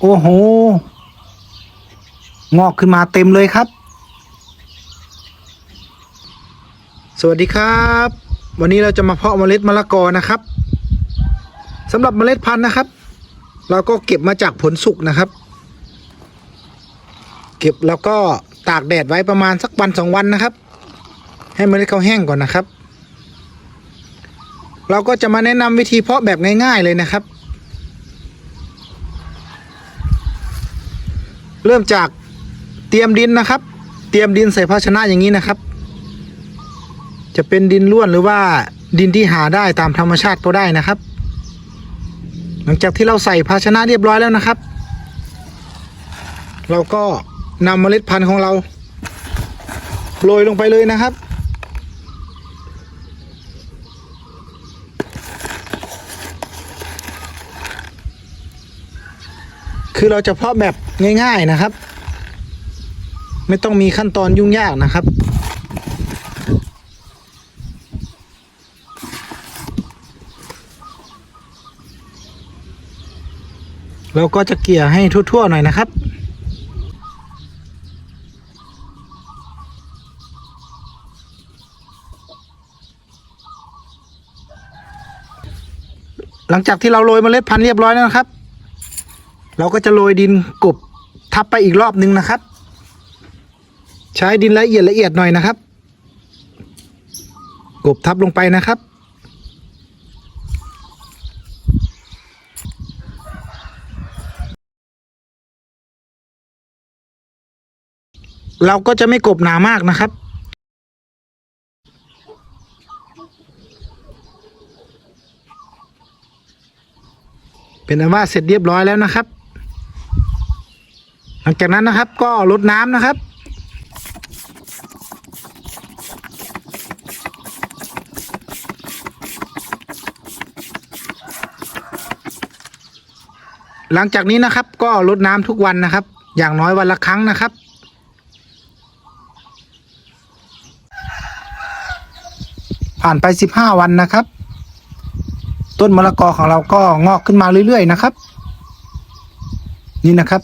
โอ้โห งอกขึ้นมาเต็มเลยครับ สวัสดีครับ วันนี้เราจะมาเพาะเมล็ดมะละกอนะครับสำหรับเมล็ดพันธุ์นะครับ เราก็เก็บมาจากผลสุกนะครับ เก็บแล้วก็ตากแดดไว้ประมาณสักวันสองวันนะครับ ให้เมล็ดเขาแห้งก่อนนะครับ เราก็จะมาแนะนำวิธีเพาะแบบง่าย ๆเลยนะครับ เริ่มจากเตรียมดินนะครับ เตรียมดินใส่ภาชนะอย่างนี้นะครับ จะเป็นดินล้วนหรือว่าดินที่หาได้ตามธรรมชาติก็ได้นะครับ หลังจากที่เราใส่ภาชนะเรียบร้อยแล้วนะครับ เราก็นำเมล็ดพันธุ์ของเราโรยลงไปเลยนะครับ คือเราจะเพาะแบบง่าย ๆนะครับ ไม่ต้องมีขั้นตอนยุ่งยากนะครับ เราก็จะเกี่ยให้ทั่วๆหน่อยนะครับหลังจากที่เราโรยเมล็ดพันธุ์เรียบร้อยแล้วนะครับ เราก็จะโรยดินกบทับไปอีกรอบนึงนะครับ ใช้ดินละเอียดละเอียดหน่อยนะครับ กบทับลงไปนะครับ เราก็จะไม่กบหนามากนะครับเป็นอันว่าเสร็จเรียบร้อยแล้วนะครับ หลังจากนั้นนะครับก็ลดน้ำนะครับหลังจากนี้นะครับก็ลดน้ำทุกวันนะครับ อย่างน้อยวันละครั้งนะครับ ผ่านไปสิบห้าวันนะครับ ต้นมะละกอของเราก็งอกขึ้นมาเรื่อยๆนะครับ นี่นะครับ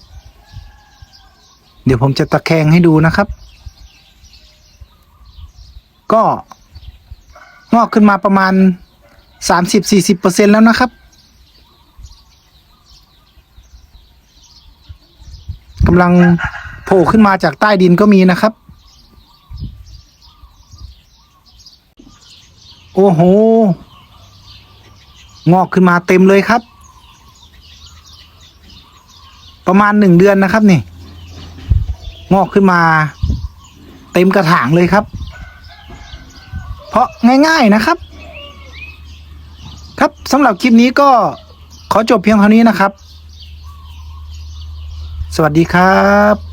เดี๋ยวผมจะตะแคงให้ดูนะครับ ก็งอกขึ้นมาประมาณสามสิบสี่สิบเปอร์เซ็นแล้วนะครับกำลังโผล่ขึ้นมาจากใต้ดินก็มีนะครับ โอ้โห งอกขึ้นมาเต็มเลยครับ ประมาณหนึ่งเดือนนะครับนี่ งอกขึ้นมา เต็มกระถางเลยครับ เพราะง่ายๆนะครับ ครับสำหรับคลิปนี้ก็ขอจบเพียงเท่านี้นะครับ สวัสดีครับ